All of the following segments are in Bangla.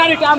গাড়ি টান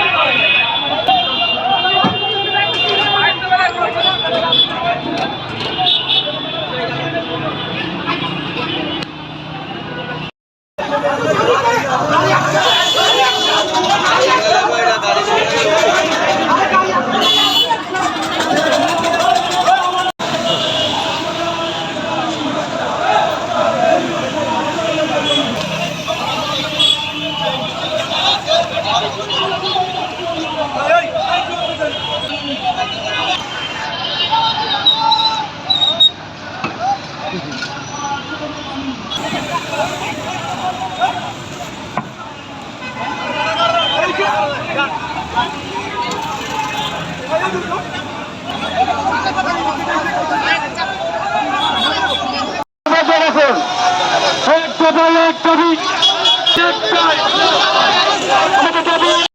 দেয়